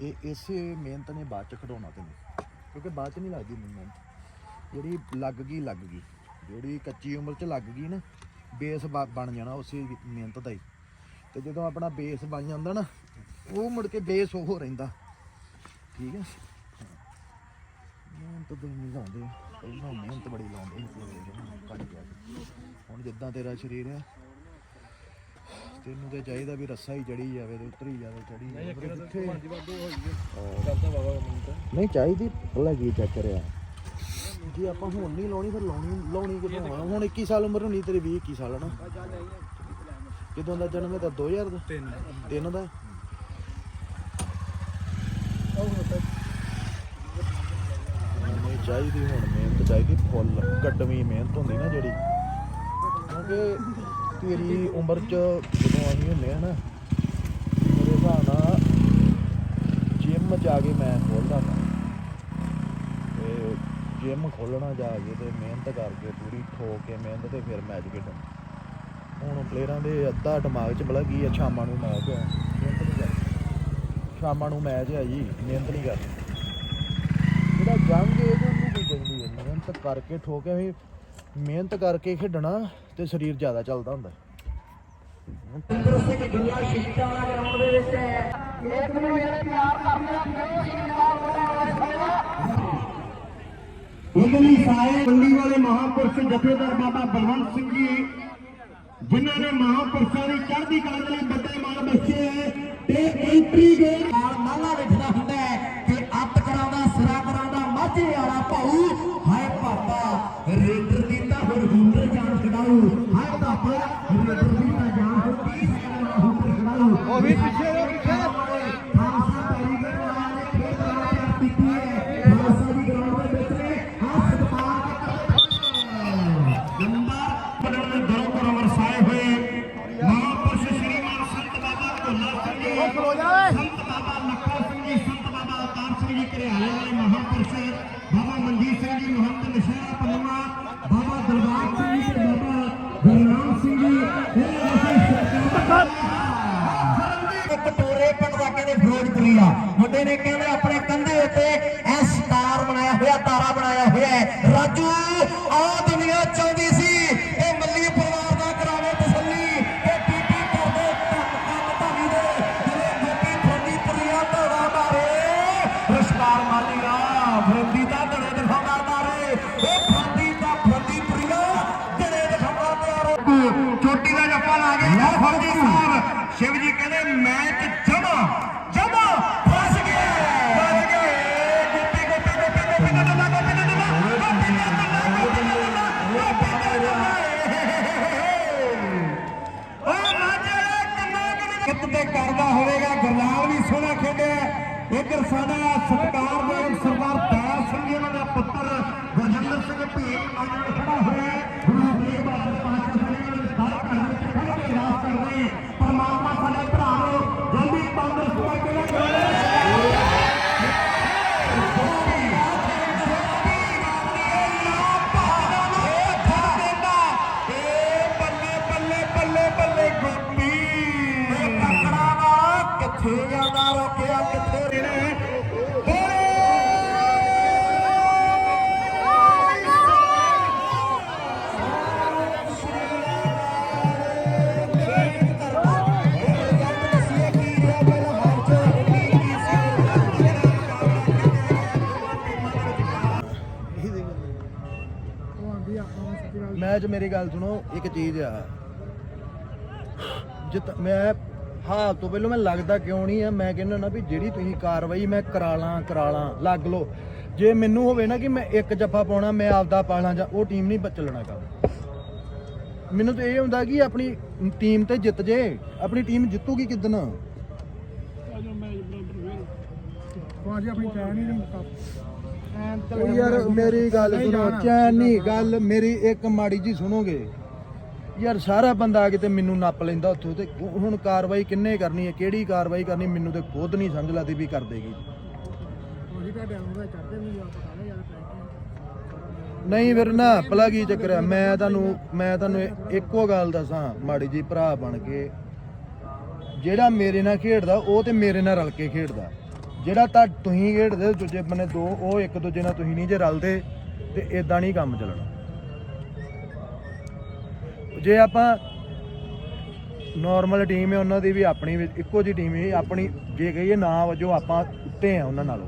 ਇਹ ਇਸੇ ਮਿਹਨਤ ਨੇ ਬਾਅਦ ਚ ਖਡਾਉਣਾ ਤੈਨੂੰ। ਕਿਉਂਕਿ ਬਾਅਦ ਚ ਨਹੀਂ ਲੱਗਦੀ ਮਿਹਨਤ। ਜਿਹੜੀ ਲੱਗ ਗਈ ਲੱਗ ਗਈ। ਜਿਹੜੀ ਕੱਚੀ ਉਮਰ ਚ ਲੱਗ ਗਈ ਨਾ ਬੇਸ ਬਣ ਜਾਣਾ ਉਸੇ ਮਿਹਨਤ ਦਾ ਹੀ। ਤੇ ਜਦੋਂ ਆਪਣਾ ਬੇਸ ਬਣ ਜਾਂਦਾ ਨਾ ਉਹ ਮੁੜ ਕੇ ਬੇਸ ਉਹ ਰਹਿੰਦਾ। ਠੀਕ ਹੈ? ਮਿਹਨਤ ਬੜੀ ਨਹੀਂ ਲਾਉਂਦੇ। ਪਹਿਲਾਂ ਮਿਹਨਤ ਬੜੀ ਲਾਉਂਦੇ ਕੱਢ ਗਿਆ ਹੁਣ ਜਿੱਦਾਂ ਤੇਰਾ ਸਰੀਰ ਹੈ ਤੈਨੂੰ ਤੇ ਚਾਹੀਦਾ ਵੀ ਰੱਸਾ ਹੀ ਚੜੀ ਜਾਵੇ ਤੇ ਉਤਰੀ ਜਾਵੇ ਚੜੀ ਜਾਵੇ। ਨਹੀਂ ਚਾਹੀਦੀ ਭਲਾ ਕੀ ਚੱਕਰ ਆ? ਜੇ ਆਪਾਂ ਹੁਣ ਨਹੀਂ ਲਾਉਣੀ ਫਿਰ ਲਾਉਣੀ ਲਾਉਣੀ ਕਿਦੋਂ ਆ? ਹੁਣ 21 ਸਾਲ ਉਮਰ ਹੋਣੀ ਤੇਰੀ 20 21 ਸਾਲ ਹੈ ਨਾ। ਕਿਦੋਂ ਦਾ ਜਨਮ ਹੈ ਤਾਂ 2000 ਦਾ। ਤਿੰਨ। ਤਿੰਨ ਦਾ। ਨਹੀਂ ਚਾਹੀਦੀ ਹੁਣ ਮਿਹਨਤ ਚਾਹੀਦੀ ਫੁੱਲ। ਕੱਟਵੀਂ ਮਿਹਨਤ ਹੁੰਦੀ ਨਾ ਜਿਹੜੀ। ਕਿਉਂਕਿ ਤੇਰੀ ਉਮਰ ਚ ਜਦੋਂ ਅਸੀਂ ਹੁੰਦੇ ਆ ਨਾ ਮੇਰੇ ਹਿਸਾਬ ਨਾਲ ਜਿਮ ਜਾ ਕੇ ਮੈਂ ਖੋਲਦਾ ਹਾਂ ਜਿਮ ਖੋਲਣਾ ਜਾ ਕੇ ਤੇ ਮਿਹਨਤ ਕਰਕੇ ਪੂਰੀ ਠੋਕ ਕੇ ਮਿਹਨਤ ਤੇ ਫਿਰ ਮੈਚ ਖੇਡਣ। ਹੁਣ ਪਲੇਅਰਾਂ ਦੇ ਅੱਧਾ ਦਿਮਾਗ 'ਚ ਬਲਾ ਕੀ ਆ, ਸ਼ਾਮਾਂ ਨੂੰ ਮੈਚ ਹੈ ਮਿਹਨਤ ਨਹੀਂ ਕਰਦੇ ਸ਼ਾਮਾਂ ਨੂੰ ਮੈਚ ਹੈ ਜੀ, ਮਿਹਨਤ ਨਹੀਂ ਕਰਦੀ ਜਿਹੜਾ ਜੰਗ ਏਜ ਉਹਨੂੰ ਕੋਈ ਜਲਦੀ ਹੈ। ਮਿਹਨਤ ਕਰਕੇ ਠੋਕੇ ਵੀ, ਮਿਹਨਤ ਕਰਕੇ ਖੇਡਣਾ ਤੇ ਸਰੀਰ ਜ਼ਿਆਦਾ ਚੱਲਦਾ ਹੁੰਦਾ। ਇੰਦਰ ਸਿੰਘ ਦੁਨੀਆ ਸ਼ਹੀਦਾਂ ਗਰਾਊਂਡ ਦੇ ਵਿੱਚ ਹੈ। ਇੱਕ ਨੂੰ ਜਿਹੜੇ ਪਿਆਰ ਕਰਦੇ ਆ ਪਿਓ ਉਗਲੀ ਸਾਏ ਮੰਡੀ ਵਾਲੇ ਮਹਾਪੁਰਸ਼ ਜਥੇਦਾਰ ਬਾਬਾ ਬਲਵੰਤ ਸਿੰਘ ਜੀ, ਜਿਨ੍ਹਾਂ ਨੇ ਮਹਾਪੁਰਸ਼ਾਂ ਦੀ ਚੜ੍ਹਦੀ ਕਲਾ ਦੇ ਲਈ ਵੱਡੇ ਮਾਲ ਬਖਸ਼ੇ ਹੈ ਤੇ ਐਂਟਰੀ ਗੇਟ ਨਾਲ ਮਾਲਾ ਵੇਖਣਾ ਹੁੰਦਾ ਹੈ ਕਿ ਅੱਤ ਕਰਾਉਂਦਾ, ਸਿਰਾ ਕਰਾਉਂਦਾ, ਮਾਝੇ ਵਾਲਾ ਸ੍ਰੀ ਘਰਿਆਲੇ ਵਾਲੇ ਮਹਾਂਪੁਰਸ਼ ਬਾਬਾ ਮਨਜੀਤ ਸਿੰਘ ਜੀ ਮਹੰਤ ਨਸ਼ਹਿਰਾ ਪੰਨਵਾ ਬਾਬਾ ਦਰਬਾਰ ਸਿੰਘ ਜੀ ਤੇ ਬਾਬਾ ਗੁਰਨਾਮ ਸਿੰਘ ਜੀ ਇਹ ਅਸੀਂ ਸਰਕਾਰ ਦੇ ਕਟੋਰੇ ਪਟਵਾਕੇ ਦੇ ਫਰੋਡ ਕਰੀਆ ਮੁੰਡੇ ਨੇ ਕਹਿੰਦੇ ਆਪਣੇ ਕੰਧੇ ਉੱਤੇ ਇੱਧਰ ਸਾਡਾ ਸਤਿਕਾਰਯੋਗ ਸਰਦਾਰ ਦਇਆ ਸਿੰਘ ਜੀ ਉਹਨਾਂ ਦਾ ਪੁੱਤਰ ਗੁਰਜਿੰਦਰ ਸਿੰਘ ਭੀਮ ਆਨੰਦ ਕਿੱਥੇ ਰੋਕਿਆ ਕਿੱਥੇ ਨੇ ਗੱਲ ਮੈਚ ਮੇਰੀ ਗੱਲ ਸੁਣੋ ਇੱਕ ਚੀਜ਼ ਆ। ਜਿੱਤ ਮੈਂ ਹਾਂ ਤੋਂ ਪਹਿਲਾਂ ਮੈਂ ਲੱਗਦਾ ਕਿਉਂ ਨਹੀਂ ਆ? ਮੈਂ ਕਹਿੰਦਾ ਨਾ ਵੀ ਜਿਹੜੀ ਤੁਸੀਂ ਕਾਰਵਾਈ ਮੈਂ ਕਰਾ ਲਾਂ ਕਰਾ ਲਾਂ ਲੱਗ ਲੋ ਜੇ ਮੈਨੂੰ ਹੋਵੇ ਨਾ ਕਿ ਮੈਂ ਇੱਕ ਜੱਫਾ ਪਾਉਣਾ ਮੈਂ ਆਪਦਾ ਪਾਲਾਂ ਜਾਂ ਉਹ ਟੀਮ ਨਹੀਂ ਚੱਲਣਾ ਕੰਮ ਮੈਨੂੰ ਤਾਂ ਇਹ ਹੁੰਦਾ ਕਿ ਆਪਣੀ ਟੀਮ ਤੇ ਜਿੱਤ ਜੇ। ਆਪਣੀ ਟੀਮ ਜਿੱਤੂਗੀ ਕਿਦਨ ਆਂਦੀ ਆਪਣੀ ਚੈਨ ਹੀ ਨਹੀਂ ਮੁੱਕਾ ਯਾਰ ਮੇਰੀ ਗੱਲ ਸੁਣੋ ਚੈਨੀ ਗੱਲ ਮੇਰੀ ਇੱਕ ਮਾੜੀ ਜੀ ਸੁਣੋਗੇ। ਯਾਰ ਸਾਰਾ ਬੰਦਾ ਆ ਕੇ ਤੇ ਮੈਨੂੰ ਨੱਪ ਲੈਂਦਾ ਉੱਥੋਂ ਤੇ ਹੁਣ ਕਾਰਵਾਈ ਕਿੰਨੇ ਕਰਨੀ ਹੈ ਕਿਹੜੀ ਕਾਰਵਾਈ ਕਰਨੀ ਮੈਨੂੰ ਤੇ ਖੁਦ ਨਹੀਂ ਸਮਝ ਲੱਗਦੀ ਵੀ ਕਰ ਦੇਗੀ ਨਹੀਂ ਫਿਰ ਨਾ ਭਲਾ ਕੀ ਚੱਕਰ ਹੈ ਮੈਂ ਤੁਹਾਨੂੰ ਮੈਂ ਤੁਹਾਨੂੰ ਇੱਕੋ ਗੱਲ ਦੱਸਾਂ ਮਾੜੀ ਜੀ ਭਰਾ ਬਣ ਕੇ। ਜਿਹੜਾ ਮੇਰੇ ਨਾਲ ਖੇਡਦਾ ਉਹ ਤੇ ਮੇਰੇ ਨਾਲ ਰਲ ਕੇ ਖੇਡਦਾ। ਜਿਹੜਾ ਤਾਂ ਤੁਸੀਂ ਖੇਡਦੇ ਦੂਜੇ ਬੰਨੇ ਦੋ ਉਹ ਇੱਕ ਦੂਜੇ ਨਾਲ ਤੁਸੀਂ ਨਹੀਂ ਜੇ ਰਲਦੇ ਤੇ ਇਦਾਂ ਨਹੀਂ ਕੰਮ ਚੱਲਣਾ। ਜੇ ਆਪਾਂ ਨਾਰਮਲ ਟੀਮ ਹੈ, ਉਹਨਾਂ ਦੀ ਵੀ ਆਪਣੀ ਵੀ ਇੱਕੋ ਜੀ ਟੀਮ ਹੈ ਆਪਣੀ ਜੇ ਕਹੀਏ ਨਾ ਵਜੋਂ ਆਪਾਂ ਉੱਤੇ ਆ ਉਹਨਾਂ ਨਾਲੋਂ,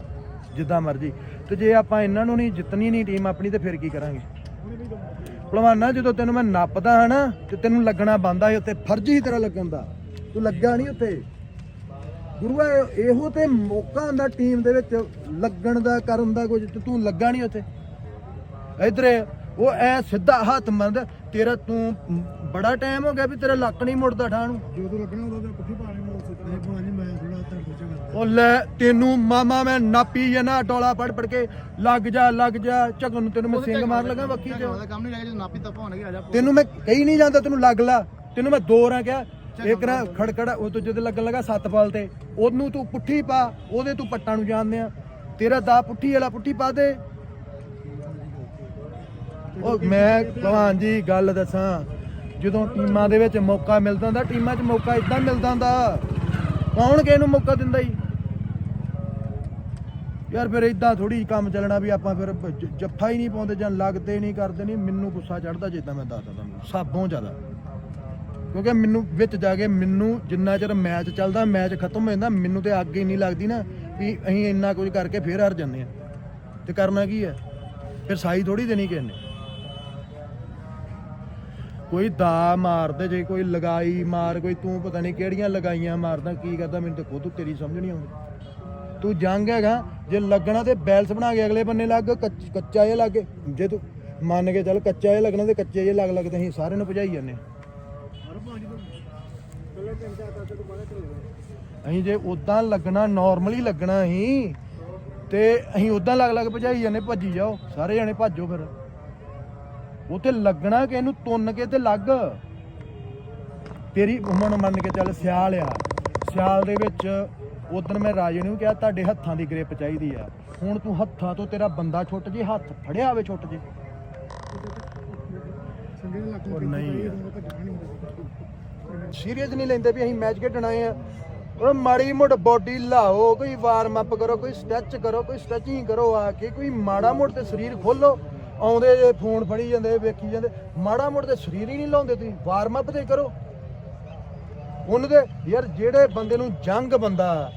ਜਿੱਦਾਂ ਮਰਜ਼ੀ। ਤੇ ਜੇ ਆਪਾਂ ਇਹਨਾਂ ਨੂੰ ਨਹੀਂ ਜਿੱਤਣੀ ਨਹੀਂ ਟੀਮ ਆਪਣੀ, ਤੇ ਫਿਰ ਕੀ ਕਰਾਂਗੇ? ਭਲਵਾਨਾ, ਜਦੋਂ ਤੈਨੂੰ ਮੈਂ ਨੱਪਦਾ ਹਾਂ ਨਾ, ਤੇ ਤੈਨੂੰ ਲੱਗਣਾ ਬੰਦਾ ਹੈ ਉੱਤੇ ਫਰਜ਼ ਹੀ ਤੇਰਾ ਲੱਗਣ ਦਾ। ਤੂੰ ਲੱਗਾ ਨਹੀਂ ਉੱਤੇ ਗੁਰੂਆ ਇਹੋ ਤੇ ਮੌਕਾ ਹੁੰਦਾ ਟੀਮ ਦੇ ਵਿੱਚ, ਲੱਗਣ ਦਾ, ਕਰਨ ਦਾ ਕੁਝ, ਤੇ ਤੂੰ ਲੱਗਾ ਨਹੀਂ ਉੱਥੇ। ਇਧਰ ਉਹ ਐ ਸਿੱਧਾ ਹੱਥ ਮੰਦ ਤੇਰਾ ਤੂੰ ਬੜਾ ਟਾਈਮ ਹੋ ਗਿਆ ਵੀ ਤੇਰਾ ਲੱਕ ਨਹੀਂ ਮੁੜਦਾ ਠਾਹ ਨੂੰ ਜਦੋਂ ਲੱਗਣਾ ਉਦੋਂ ਪੁੱਠੀ ਪਾ ਲੈਣੀ ਉਸ ਤੇ ਭਾਜੀ ਮੈਂ ਥੋੜਾ ਤਾਂ ਪੁੱਛਾਂਗਾ ਉਹ ਲੈ ਤੈਨੂੰ ਮਾਮਾ ਮੈਂ ਨਾਪੀ ਜਨਾ ਟੋਲਾ ਪੜ ਪੜ ਕੇ ਲੱਗ ਜਾ ਲੱਗ ਜਾ ਝਗਨ ਨੂੰ ਤੈਨੂੰ ਮੈਂ ਸਿੰਗ ਮਾਰ ਲਗਾ ਬੱਕੀ ਚ ਕੰਮ ਨਹੀਂ ਰਹਿ ਗਿਆ ਨਾਪੀ ਤਾਂ ਭਾਉਣਗੇ ਆ ਜਾ ਤੈਨੂੰ ਮੈਂ ਕਹੀ ਨਹੀਂ ਜਾਂਦਾ ਤੈਨੂੰ ਲੱਗ ਲਾ। ਤੈਨੂੰ ਮੈਂ ਦੋ ਰਾਂ ਕਿਹਾ ਇੱਕ ਨਾ ਖੜਕੜ ਉਹ ਤੋਂ ਜਦ ਲੱਗਣ ਲੱਗਾ ਸੱਤ ਪਾਲ ਤੇ। ਉਹਨੂੰ ਤੂੰ ਪੁੱਠੀ ਪਾ ਉਹਦੇ ਤੂੰ ਪੱਟਾਂ ਨੂੰ ਜਾਣਦੇ ਆ। ਤੇਰਾ ਦਾ ਪੁੱਠੀ ਵਾਲਾ ਪੁੱਠੀ ਪਾ ਦੇ। ਉਹ ਮੈਂ ਭਗਵਾਨ ਜੀ ਗੱਲ ਦੱਸਾਂ, ਜਦੋਂ ਟੀਮਾਂ ਦੇ ਵਿੱਚ ਮੌਕਾ ਮਿਲਦਾ ਹੁੰਦਾ, ਟੀਮਾਂ 'ਚ ਮੌਕਾ ਇਦਾਂ ਮਿਲਦਾ ਹੁੰਦਾ, ਕੌਣ ਕਿਸ ਨੂੰ ਮੌਕਾ ਦਿੰਦਾ ਜੀ? ਯਾਰ ਫਿਰ ਇਦਾਂ ਥੋੜੀ ਕੰਮ ਚੱਲਣਾ ਵੀ ਆਪਾਂ ਫਿਰ ਜੱਫਾ ਹੀ ਨਹੀਂ ਪਾਉਂਦੇ ਜਾਂ ਲੱਗਦੇ ਨਹੀਂ, ਕਰਦੇ ਨਹੀਂ, ਮੈਨੂੰ ਗੁੱਸਾ ਚੜਦਾ ਜਿੱਦਾਂ ਮੈਂ ਦੱਸਦਾ ਤੁਹਾਨੂੰ ਸਾਬੋਂ ਜ਼ਿਆਦਾ। ਕਿਉਂਕਿ ਮੈਨੂੰ, ਵਿੱਚ ਜਾ ਕੇ ਮੈਨੂੰ ਜਿੰਨਾ ਚਿਰ ਮੈਚ ਚੱਲਦਾ, ਮੈਚ ਖਤਮ ਹੋ ਜਾਂਦਾ, ਮੈਨੂੰ ਤੇ ਅੱਗ ਹੀ ਨਹੀਂ ਲੱਗਦੀ ਨਾ ਵੀ ਅਸੀਂ ਇੰਨਾ ਕੁਝ ਕਰਕੇ ਫੇਰ ਹਾਰ ਜਾਂਦੇ ਆ ਤੇ ਕਰਨਾ ਕੀ ਹੈ? ਫਿਰ ਸਾਈ ਥੋੜੀ ਦੇਣੀ ਕਿਸੇ ਨੇ। ਕੋਈ ਦਾ ਮਾਰਦੇ ਜੇ ਕੋਈ ਲਗਾਈ ਮਾਰ, ਕੋਈ ਤੂੰ ਪਤਾ ਨਹੀਂ ਕਿਹੜੀਆਂ ਲਗਾਈਆਂ ਮਾਰਦਾ, ਕੀ ਕਰਦਾ, ਮੈਨੂੰ ਤਾਂ ਖੁਦ ਤੇਰੀ ਸਮਝ ਨਹੀਂ ਆਉਂਦੀ। ਤੂੰ ਜੰਗ ਹੈਗਾ, ਜੇ ਲੱਗਣਾ ਤੇ ਬੈਲਸ ਬਣਾ ਕੇ ਅਗਲੇ ਬੰਨੇ ਲੱਗ, ਕੱਚ- ਕੱਚਾ ਜਿਹਾ ਲੱਗ ਜੇ ਤੂੰ ਮੰਨ ਕੇ ਚੱਲ ਕੱਚਾ ਜਿਹਾ ਲੱਗਣਾ ਤੇ ਕੱਚੇ ਜਿਹੇ ਲੱਗ ਲੱਗ ਤੇ ਅਸੀਂ ਸਾਰਿਆਂ ਨੂੰ ਭਜਾਈ ਜਾਂਦੇ ਅਸੀਂ ਜੇ ਉਦਾਂ ਲੱਗਣਾ ਨਾਰਮਲੀ ਲੱਗਣਾ ਅਸੀਂ, ਤੇ ਅਸੀਂ ਉਦਾਂ ਲੱਗ ਲੱਗ ਭਜਾਈ ਜਾਂਦੇ ਭੱਜੀ ਜਾਓ, ਸਾਰੇ ਜਣੇ ਭੱਜੋ ਫਿਰ। ਉੱਥੇ ਲੱਗਣਾ ਕਿ ਇਹਨੂੰ ਤੁੰਨ ਕੇ ਤੇ ਲੱਗ। ਤੇਰੀ ਉਮਰ ਮੰਨ ਕੇ ਚੱਲ ਸਿਆਲ ਆ। ਸਿਆਲ ਦੇ ਵਿੱਚ ਉਦੋਂ ਮੈਂ ਰਾਜੇ ਨੂੰ ਕਿਹਾ, ਤੁਹਾਡੇ ਹੱਥਾਂ ਦੀ ਗ੍ਰਿਪ ਚਾਹੀਦੀ ਆ। ਹੁਣ ਤੂੰ ਹੱਥਾਂ ਤੋਂ ਤੇਰਾ ਬੰਦਾ ਛੁੱਟ ਜੇ, ਹੱਥ ਫੜਿਆ ਹੋਵੇ ਛੁੱਟ ਜੇ। ਸੀਰੀਅਸ ਨਹੀਂ ਲੈਂਦੇ ਵੀ ਅਸੀਂ ਮੈਚ ਖੇਡਣਾ ਆ। ਉਹ ਮਾੜੀ ਮੋਟ ਬੋਡੀ ਲਾਓ, ਕੋਈ ਵਾਰਮ ਅਪ ਕਰੋ, ਕੋਈ ਸਟ੍ਰੈਚ ਕਰੋ, ਕੋਈ ਸਟ੍ਰੈਚਿੰਗ ਕਰੋ, ਆ ਕੇ ਕੋਈ ਮਾੜਾ ਮੋਟ ਤੇ ਸਰੀਰ ਖੋਲੋ। ਆਉਂਦੇ ਜੇ, ਫੋਨ ਫੜੀ ਜਾਂਦੇ, ਵੇਖੀ ਜਾਂਦੇ, ਮਾੜਾ ਮੋਟ ਤੇ ਸਰੀਰ ਹੀ ਨਹੀਂ ਲਾਉਂਦੇ ਤੁਸੀਂ ਵਾਰਮ ਅਪ ਤੇ ਕਰੋ। ਉਹਨਾਂ ਦੇ ਯਾਰ ਜਿਹੜੇ ਬੰਦੇ ਨੂੰ ਜੰਗ ਬੰਦਾ,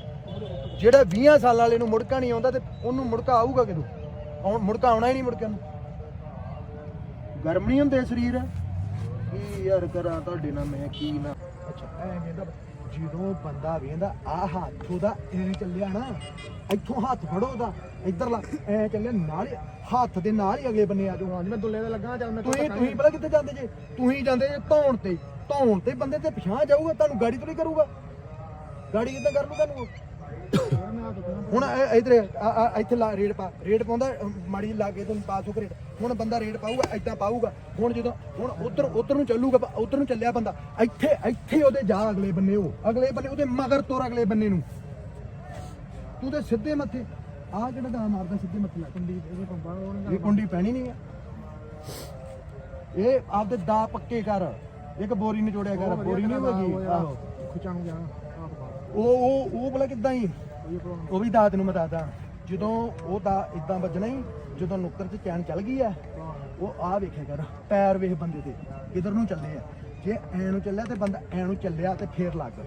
ਜਿਹੜਾ 20 ਸਾਲਾਂ ਵਾਲੇ ਨੂੰ ਮੁੜਕਾ ਨਹੀਂ ਆਉਂਦਾ ਤੇ ਉਹਨੂੰ ਮੁੜਕਾ ਆਊਗਾ ਕਿਦੋਂ? ਆਉਣ, ਮੁੜਕਾ ਆਉਣਾ ਹੀ ਨਹੀਂ ਮੁੜਕਿਆ ਨੂੰ ਗਰਮ ਨਹੀਂ ਹੁੰਦੇ ਸਰੀਰ? ਕੀ ਯਾਰ ਕਰਾਂ ਤੁਹਾਡੇ ਨਾਲ, ਮੈਂ ਕੀ ਨਾ ਅੱਛਾ, ਐ ਕਹਿੰਦਾ ਜਦੋਂ ਬੰਦਾ ਵੇਂਦਾ ਆ ਹੱਥ ਉਹਦਾ ਐ ਚੱਲਿਆ ਨਾ ਇੱਥੋਂ ਹੱਥ ਫੜੋ ਉਹਦਾ ਇੱਧਰ ਲਾ ਐ ਚੱਲਿਆ ਨਾਲ ਹੀ ਹੱਥ ਦੇ ਨਾਲ ਹੀ ਅਗਲੇ ਬੰਨੇ ਆ ਜਾਓ। ਹਾਂ ਜੀ ਮੈਂ ਦੁੱਲੇ ਦਾ ਲੱਗਾ ਚੱਲ ਮੈਂ ਤੁਸੀਂ ਤੁਸੀਂ ਪਤਾ ਕਿੱਥੇ ਜਾਂਦੇ ਜੇ? ਤੁਸੀਂ ਜਾਂਦੇ ਜੇ ਧੌਣ ਤੇ। ਧੌਣ ਤੇ ਬੰਦੇ ਤੇ ਪਛਾਣ ਜਾਊਗਾ ਤੁਹਾਨੂੰ ਗਾੜੀ ਤੋਂ ਨਹੀਂ ਕਰੂਗਾ। ਗਾੜੀ ਕਿੱਦਾਂ ਕਰ ਲੂ ਤੁਹਾਨੂੰ ਹੁਣ ਇੱਧਰ ਇੱਥੇ ਰੇਡ ਪਾ ਰੇਡ ਪਾਉਂਦਾ ਮਾੜੀ ਲਾ ਕੇ ਤੁਹਾਨੂੰ ਪਾਸ ਹੋ ਰੇਡ ਹੁਣ ਬੰਦਾ ਰੇਡ ਪਾਊਗਾ ਐਦਾਂ ਪਾਊਗਾ। ਹੁਣ ਜਦੋਂ ਹੁਣ ਉਧਰ ਉਧਰ ਨੂੰ ਚੱਲੂਗਾ ਉਧਰ ਨੂੰ ਚੱਲਿਆ ਬੰਦਾ ਇੱਥੇ ਇੱਥੇ ਉਹਦੇ ਜਾ ਅਗਲੇ ਬੰਨੇ ਉਹ ਅਗਲੇ ਬੰਨੇ ਉਹਦੇ ਮਗਰ ਤੁਰ ਅਗਲੇ ਬੰਨੇ ਨੂੰ। ਤੂੰ ਤੇ ਸਿੱਧੇ ਮੱਥੇ ਆ ਕਿਹੜਾ ਦਾ ਮਾਰਦਾ ਸਿੱਧੇ ਮੱਥੇ ਲਾ ਕੁੰਡੀ ਇਹਦੇ ਪੰਪਾ ਇਹ ਕੁੰਡੀ ਪੈਣੀ ਨਹੀਂ ਆ। ਇਹ ਆਪਦੇ ਦਾ ਪੱਕੇ ਕਰ ਇੱਕ ਬੋਰੀ ਨਿਚੋੜਿਆ ਕਰ ਬੋਰੀ ਨਹੀਂ ਹੋਗੀ। ਆਹੋ। ਖੁਚਾਂ ਨੂੰ ਜਾਣਾ ਆਪ ਬਾਹਰ। ਉਹ ਉਹ ਉਹ ਭਲਾ ਕਿੱਦਾਂ ਹੀ। ਉਹ ਵੀ ਦਾਤ ਨੂੰ ਮੈਂ ਦੱਸਦਾ। ਜਦੋਂ ਉਹ ਦਾ ਇਦਾਂ ਵੱਜਣਾ ਹੀ ਜਦੋਂ ਨੁੱਕਰ 'ਚ ਚੈਨ ਚੱਲ ਗਈ ਆ ਉਹ ਆ ਵੇਖਿਆ ਕਰ ਪੈਰ ਵੇਖ ਬੰਦੇ ਦੇ ਕਿਧਰ ਨੂੰ ਚੱਲੇ ਆ। ਜੇ ਐ ਨੂੰ ਚੱਲਿਆ ਤੇ ਬੰਦਾ ਐ ਨੂੰ ਚੱਲਿਆ ਤੇ ਫੇਰ ਲੱਗ।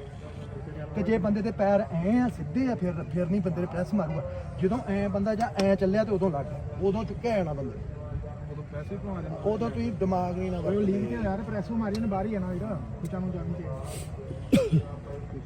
ਤੇ ਜੇ ਬੰਦੇ ਦੇ ਪੈਰ ਐ ਆ ਸਿੱਧੇ ਆ ਫਿਰ ਫਿਰ ਨਹੀਂ ਬੰਦੇ ਨੇ ਪ੍ਰੈਸ ਮਾਰੂਗਾ। ਜਦੋਂ ਐ ਬੰਦਾ ਜਾਂ ਐ ਚੱਲਿਆ ਤੇ ਉਦੋਂ ਲੱਗ ਉਦੋਂ ਚੁੱਕਿਆ ਜਾਣਾ ਬੰਦੇ। ਉਦੋਂ ਤੁਸੀਂ ਦਿਮਾਗ ਨਹੀਂ ਨਾ ਉਹ। ਲੀਕ ਤੇ ਯਾਰ ਪ੍ਰੈਸ ਮਾਰੀ ਨੇ ਬਾਹਰ ਹੀ ਆਣਾ ਵੀਰ ਖੁਚਾਂ ਨੂੰ ਜਾਣੀ ਚਾਹੀਦੀ